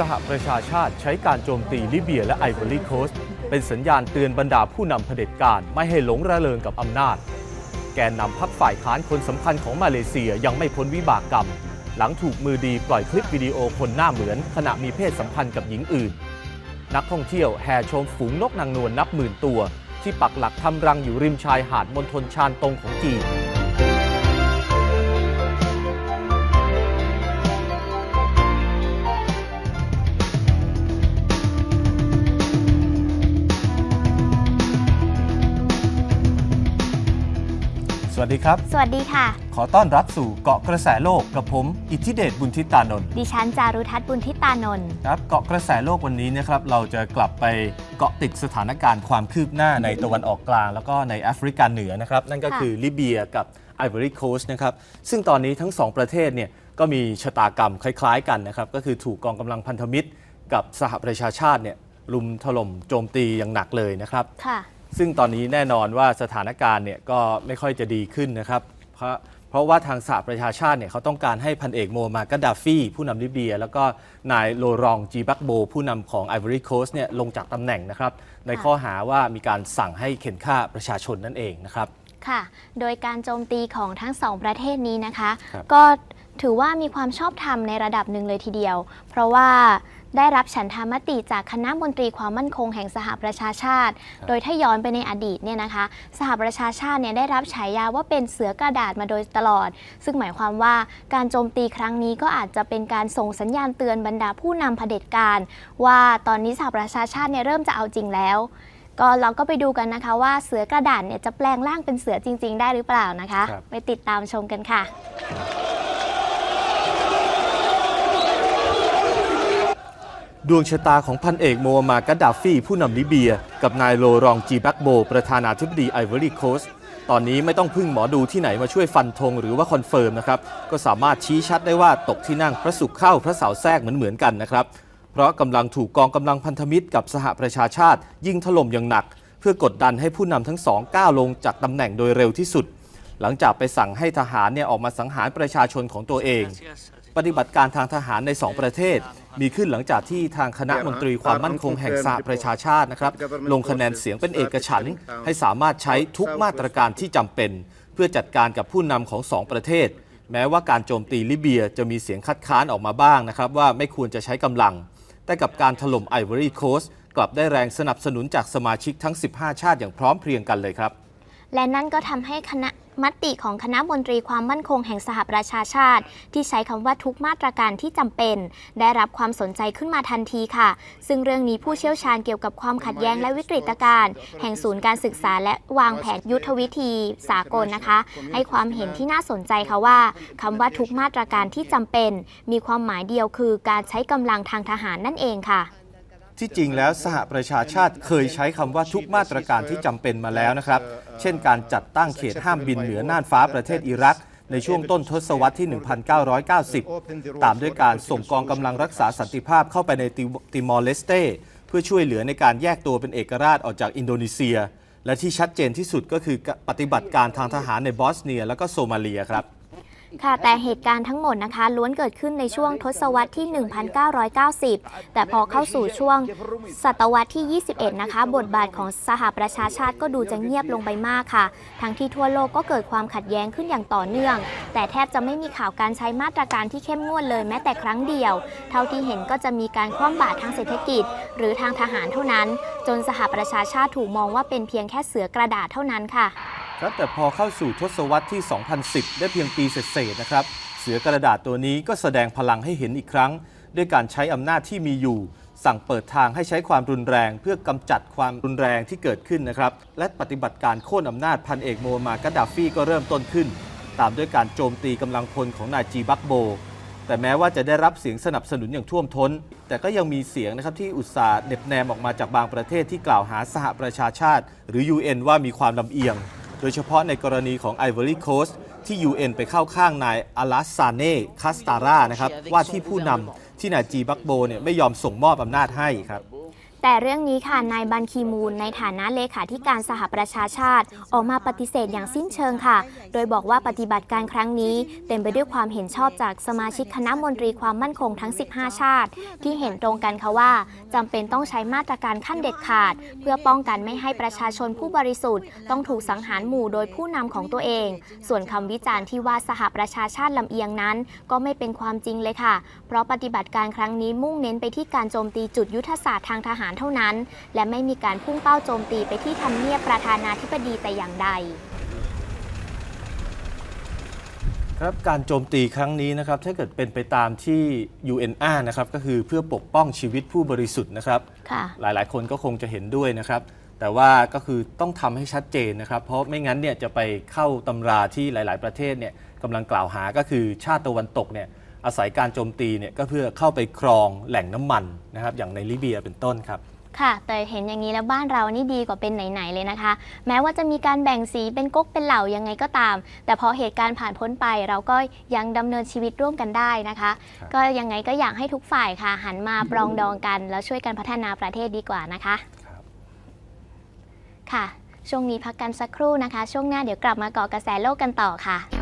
สหประชาชาติใช้การโจมตีลิเบียและไอวอรีโคสเป็นสัญญาณเตือนบรรดาผู้นำเผด็จการไม่ให้หลงระเริงกับอำนาจ แกนนำพักฝ่ายค้านคนสำคัญของมาเลเซียยังไม่พ้นวิบากกรรม หลังถูกมือดีปล่อยคลิปวิดีโอคนหน้าเหมือน ขณะมีเพศสัมพันธ์กับหญิงอื่น นักท่องเที่ยวแห่ชมฝูงนกนางนวลนับหมื่นตัว ที่ปักหลักทำรังอยู่ริมชายหาดมณฑลชานตงของจีน วัสดีครับ สวัสดีค่ะ ขอต้อนรับสู่เกาะกระแสโลกกับผม อิทธิเดชบุญทิตานนท์ดิฉันจารุทัศน์บุญทิตานนท์ครับเกาะกระแสโลกวันนี้นะครับเราจะกลับไปเกาะติดสถานการณ์ความคืบหน้าในตะวันออกกลาง แล้วก็ในแอฟริกาเหนือนะครับ นั่นก็คือลิเบียกับไอวอรีโคสต์นะครับซึ่งตอนนี้ทั้งสองประเทศเนี่ยก็มีชะตากรรมคล้าย ๆ กันนะครับก็คือถูกกองกำลังพันธมิตร กับสหประชาชาติเนี่ยลุมถล่มโจมตีอย่างหนักเลยนะครับค่ะ ซึ่งตอนนี้แน่นอนว่าสถานการณ์เนี่ยก็ไม่ค่อยจะดีขึ้นนะครับเพราะเพราะว่าทางสหประชาชาติเนี่ยเขาต้องการให้พันเอกโมมากาดาฟีผู้นำลิเบีย แล้วก็นายโลรองจีบักโบ ผู้นำของไอวอรีโคสเนี่ยลงจากตำแหน่งนะครับในข้อหาว่ามีการสั่งให้เข็นฆ่าประชาชนนั่นเองนะครับค่ะ โดยการโจมตีของทั้งสองประเทศนี้นะคะครับก็ถือว่ามีความชอบธรรมในระดับหนึ่งเลยทีเดียว เพราะว่า ได้รับฉันทามติจากคณะมนตรีความมั่นคงแห่งสหประชาชาติ โดยถ้าย้อนไปในอดีตเนี่ยนะคะ สหประชาชาติเนี่ยได้รับฉายาว่าเป็นเสือกระดาษมาโดยตลอด ซึ่งหมายความว่าการโจมตีครั้งนี้ก็อาจจะเป็นการส่งสัญญาณเตือนบรรดาผู้นำเผด็จการ ว่าตอนนี้สหประชาชาติเนี่ยเริ่มจะเอาจริงแล้วก็เราก็ไปดูกันนะคะว่าเสือกระดาษเนี่ยจะแปลงร่างเป็นเสือจริง ๆ ได้หรือเปล่านะคะครับไปติดตามชมกันค่ะ ดวงชะตาของพันเอกโมอามากาดาฟีผู้นำลิเบีย กับนายโลรองจีแบักโบ ประธานาธิบดีไอวอรี่โคสต์ตอนนี้ไม่ต้องพึ่งหมอดูที่ไหนมาช่วยฟันธงหรือว่าคอนเฟิร์มนะครับ ก็สามารถชี้ชัดได้ว่าตกที่นั่งพระศุกร์เข้าพระเสาแทรกเหมือนเหมือนๆกันนะครับ เพราะกำลังถูกกองกำลังพันธมิตรกับสหประชาชาติ ยิงถล่มอย่างหนัก เพื่อกดดันให้ผู้นำทั้งสองก้าวลงจากตำแหน่งโดยเร็วที่สุด หลังจากไปสั่งให้ทหารเนี่ยออกมาสังหารประชาชนของตัวเอง ปฏิบัติการทางทหารใน2ประเทศ มีขึ้นหลังจากที่ทางคณะมนตรีความมั่นคงแห่งสหประชาชาตินะครับลงคะแนนเสียงเป็นเอกฉันท์ให้สามารถใช้ทุกมาตรการที่จำเป็น เพื่อจัดการกับผู้นำของสองประเทศ แม้ว่าการโจมตีลิเบียจะมีเสียงคัดค้านออกมาบ้างนะครับว่าไม่ควรจะใช้กำลัง แต่กับการถล่มไอวอรีโคสกลับได้แรงสนับสนุนจากสมาชิกทั้ง 15 ชาติอย่างพร้อมเพรียงกันเลยครับ และนั่นก็ทำให้คณะ มติของคณะมนตรีความมั่นคงแห่งสหประชาชาติ ที่ใช้คำว่าทุกมาตรการที่จำเป็น ได้รับความสนใจขึ้นมาทันทีค่ะ ซึ่งเรื่องนี้ผู้เชี่ยวชาญเกี่ยวกับความขัดแย้งและวิกฤตการณ์แห่งศูนย์การศึกษาและวางแผนยุทธวิธีสากลนะคะ ให้ความเห็นที่น่าสนใจค่ะว่าคำว่าทุกมาตรการที่จำเป็น มีความหมายเดียวคือการใช้กำลังทางทหารนั่นเองค่ะ ที่จริงแล้วสหประชาชาติเคยใช้คำว่าทุกมาตรการที่จำเป็นมาแล้วนะครับ เช่นการจัดตั้งเขตห้ามบินเหนือน่านฟ้าประเทศอิรักในช่วงต้นทศวรรษที่ 1990 ตามด้วยการส่งกองกำลังรักษาสันติภาพเข้าไปในติติมอร์เลสเตเพื่อช่วยเหลือในการแยกตัวเป็นเอกราชออกจากอินโดนีเซีย และที่ชัดเจนที่สุดก็คือปฏิบัติการทางทหารในบอสเนียและก็โซมาเลียครับ ค่ะแต่เหตุการณ์ทั้งหมดนะคะล้วนเกิดขึ้นในช่วงทศวรรษที่ 1990 แต่พอเข้าสู่ช่วงศตวรรษที่ 21 นะคะ บทบาทของสหประชาชาติก็ดูจะเงียบลงไปมากค่ะ ทั้งที่ทั่วโลกก็เกิดความขัดแย้งขึ้นอย่างต่อเนื่อง แต่แทบจะไม่มีข่าวการใช้มาตรการที่เข้มงวดเลยแม้แต่ครั้งเดียว เท่าที่เห็นก็จะมีการคว่ำบาตรทางเศรษฐกิจ หรือทางทหารเท่านั้น จนสหประชาชาติถูกมองว่าเป็นเพียงแค่เสือกระดาษเท่านั้นค่ะ ครับแต่พอเข้าสู่ทศวรรษที่ 2010 ได้เพียงปีเศษๆนะครับ เสือกระดาษตัวนี้ก็แสดงพลังให้เห็นอีกครั้ง ด้วยการใช้อำนาจที่มีอยู่ สั่งเปิดทางให้ใช้ความรุนแรง เพื่อกำจัดความรุนแรงที่เกิดขึ้นนะครับ และปฏิบัติการโค่นอำนาจพันเอกโมมากาดาฟีก็เริ่มต้นขึ้น ตามด้วยการโจมตีกำลังพลของนายจีบักโบ แต่แม้ว่าจะได้รับเสียงสนับสนุนอย่างท่วมท้น แต่ก็ยังมีเสียงนะครับที่อุตส่าห์เน็บแนมออกมาจากบางประเทศที่กล่าวหาสหประชาชาติ หรือ UN ว่ามีความลำเอียง โดยเฉพาะในกรณีของไอวอรีโคสที่ UN ไปเข้าข้างนายอาลัสซาเน่คาสตารานะครับว่าที่ผู้นำที่นายจีบักโบเนี่ยไม่ยอมส่งมอบอำนาจให้ครับ แต่เรื่องนี้ค่ะ นายบันคีมูล ในฐานะเลขาธิการสหประชาชาติ ออกมาปฏิเสธอย่างสิ้นเชิงค่ะ โดยบอกว่าปฏิบัติการครั้งนี้ เต็มไปด้วยความเห็นชอบจากสมาชิกคณะมนตรีความมั่นคงทั้ง 15 ชาติ ที่เห็นตรงกันค่ะว่าจำเป็นต้องใช้มาตรการขั้นเด็ดขาด เพื่อป้องกันไม่ให้ประชาชนผู้บริสุทธิ์ ต้องถูกสังหารหมู่โดยผู้นำของตัวเอง ส่วนคำวิจารณ์ที่ว่าสหประชาชาติลำเอียงนั้น ก็ไม่เป็นความจริงเลยค่ะ เพราะปฏิบัติการครั้งนี้มุ่งเน้นไปที่การโจมตีจุดยุทธศาสตร์ทางทหารเท่านั้น และไม่มีการพุ่งเป้าโจมตีไปที่ทำเนียบประธานาธิบดีแต่อย่างใดครับการโจมตีครั้งนี้นะครับถ้าเกิดเป็นไปตามที่ UN อ้างนะครับก็คือเพื่อปกป้องชีวิตผู้บริสุทธิ์นะครับค่ะหลายๆคนก็คงจะเห็นด้วยนะครับ แต่ว่าก็คือต้องทำให้ชัดเจนนะครับ เพราะไม่งั้นเนี่ยจะไปเข้าตำราที่หลาย ๆ ประเทศเนี่ยกำลังกล่าวหาก็คือชาติตะวันตกเนี่ย อาศัยการโจมตีเนี่ยก็เพื่อเข้าไปครองแหล่งน้ำมันนะครับอย่างในลิเบียเป็นต้นครับ ค่ะ แต่เห็นอย่างนี้แล้วบ้านเรานี่ดีกว่าเป็นไหนๆเลยนะคะ แม้ว่าจะมีการแบ่งสีเป็นก๊กเป็นเหล่ายังไงก็ตาม แต่พอเหตุการณ์ผ่านพ้นไปเราก็ยังดำเนินชีวิตร่วมกันได้นะคะ ครับ ก็ยังไงก็อยากให้ทุกฝ่ายค่ะ หันมาปรองดองกัน แล้วช่วยกันพัฒนาประเทศดีกว่านะคะ ครับ ค่ะ ช่วงนี้พักกันสักครู่นะคะ ช่วงหน้าเดี๋ยวกลับมาเกาะกระแสโลกกันต่อค่ะ